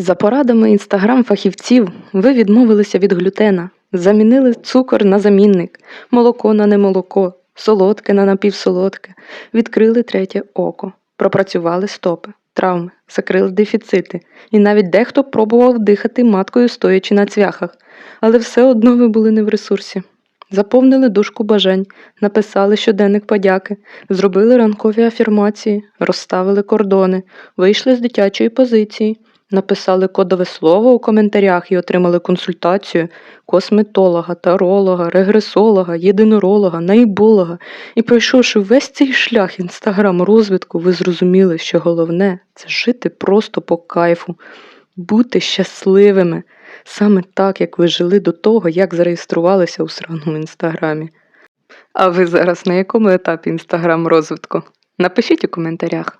За порадами інстаграм-фахівців ви відмовилися від глютена, замінили цукор на замінник, молоко на немолоко, солодке на напівсолодке, відкрили третє око, пропрацювали стопи, травми, закрили дефіцити, і навіть дехто пробував дихати маткою, стоячи на цвяхах, але все одно ви були не в ресурсі. Заповнили дужку бажань, написали щоденник подяки, зробили ранкові афірмації, розставили кордони, вийшли з дитячої позиції, написали кодове слово у коментарях і отримали консультацію косметолога, таролога, регресолога, єдиноролога, наїболога. І пройшовши весь цей шлях інстаграм-розвитку, ви зрозуміли, що головне це жити просто по кайфу, бути щасливими, саме так, як ви жили до того, як зареєструвалися у сраному інстаграмі. А ви зараз на якому етапі інстаграм розвитку? Напишіть у коментарях.